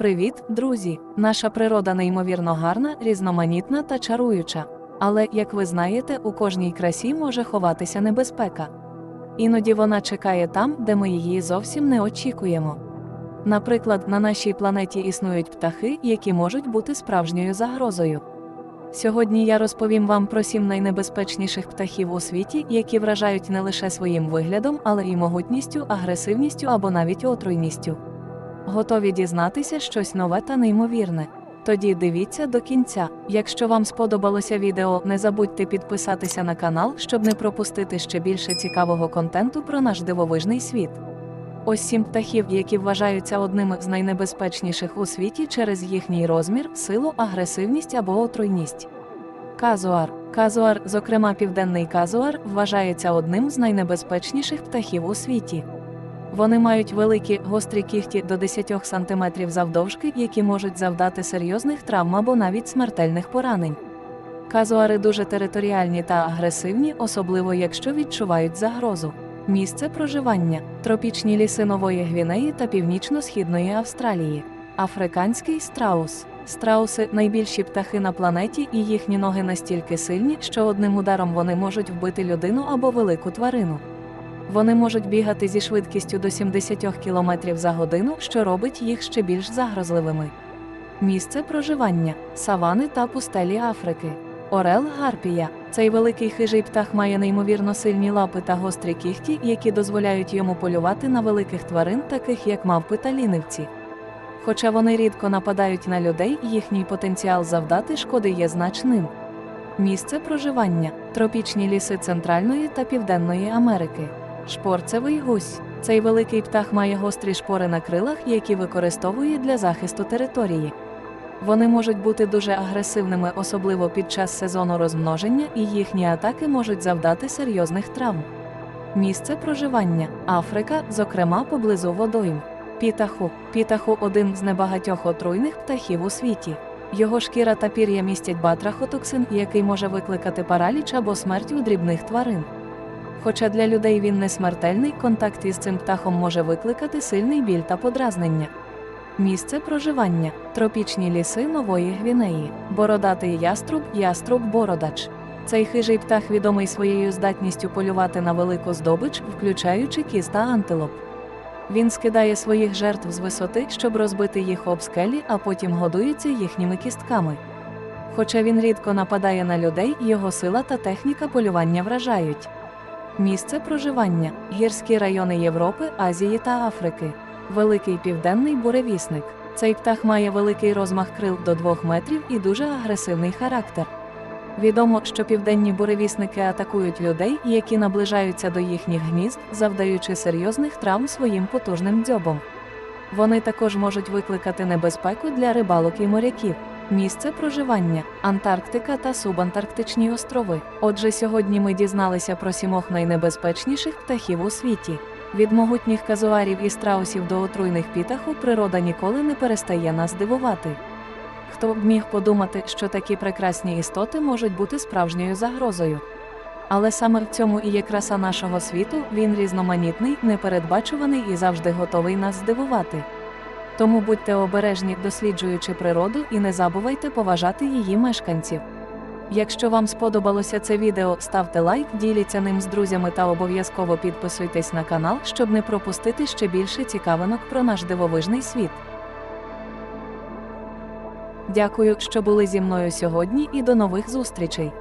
Привіт, друзі! Наша природа неймовірно гарна, різноманітна та чаруюча. Але, як ви знаєте, у кожній красі може ховатися небезпека. Іноді вона чекає там, де ми її зовсім не очікуємо. Наприклад, на нашій планеті існують птахи, які можуть бути справжньою загрозою. Сьогодні я розповім вам про сім найнебезпечніших птахів у світі, які вражають не лише своїм виглядом, але й могутністю, агресивністю або навіть отруйністю. Готові дізнатися щось нове та неймовірне? Тоді дивіться до кінця. Якщо вам сподобалося відео, не забудьте підписатися на канал, щоб не пропустити ще більше цікавого контенту про наш дивовижний світ. Ось сім птахів, які вважаються одними з найнебезпечніших у світі через їхній розмір, силу, агресивність або отруйність. Казуар. Казуар, зокрема південний казуар, вважається одним з найнебезпечніших птахів у світі. Вони мають великі гострі кіхті до 10 см завдовжки, які можуть завдати серйозних травм або навіть смертельних поранень. Казуари дуже територіальні та агресивні, особливо якщо відчувають загрозу. Місце проживання тропічні ліси Нової Гвінеї та Північно-Східної Австралії. Африканський страус. Страуси найбільші птахи на планеті, і їхні ноги настільки сильні, що одним ударом вони можуть вбити людину або велику тварину. Вони можуть бігати зі швидкістю до 70 км за годину, що робить їх ще більш загрозливими. Місце проживання савани та пустелі Африки. Орел Гарпія. Цей великий хижий птах має неймовірно сильні лапи та гострі кіхті, які дозволяють йому полювати на великих тварин, таких як мавпи та лінивці. Хоча вони рідко нападають на людей, їхній потенціал завдати шкоди є значним. Місце проживання тропічні ліси Центральної та Південної Америки. Шпорцевий гусь. Цей великий птах має гострі шпори на крилах, які використовує для захисту території. Вони можуть бути дуже агресивними, особливо під час сезону розмноження, і їхні атаки можуть завдати серйозних травм. Місце проживання Африка, зокрема поблизу водойм. Пітаху. Пітаху один з небагатьох отруйних птахів у світі. Його шкіра та пір'я містять батрахотоксин, який може викликати параліч або смерть у дрібних тварин. Хоча для людей він не смертельний, контакт із цим птахом може викликати сильний біль та подразнення. Місце проживання тропічні ліси Нової Гвінеї, бородатий яструб, яструб бородач. Цей хижий птах відомий своєю здатністю полювати на велику здобич, включаючи кіз та антилоп. Він скидає своїх жертв з висоти, щоб розбити їх об скелі, а потім годується їхніми кістками. Хоча він рідко нападає на людей, його сила та техніка полювання вражають. Місце проживання гірські райони Європи, Азії та Африки. Великий південний буревісник. Цей птах має великий розмах крил до 2 метрів і дуже агресивний характер. Відомо, що південні буревісники атакують людей, які наближаються до їхніх гнізд, завдаючи серйозних травм своїм потужним дзьобом. Вони також можуть викликати небезпеку для рибалок і моряків. Місце проживання Антарктика та субантарктичні острови. Отже, сьогодні ми дізналися про сімох найнебезпечніших птахів у світі. Від могутніх казуарів і страусів до отруйних пітаху природа ніколи не перестає нас дивувати. Хто б міг подумати, що такі прекрасні істоти можуть бути справжньою загрозою. Але саме в цьому і є краса нашого світу, він різноманітний, непередбачуваний і завжди готовий нас здивувати. Тому будьте обережні, досліджуючи природу, і не забувайте поважати її мешканців. Якщо вам сподобалося це відео, ставте лайк, діліться ним з друзями та обов'язково підписуйтесь на канал, щоб не пропустити ще більше цікавинок про наш дивовижний світ. Дякую, що були зі мною сьогодні, і до нових зустрічей!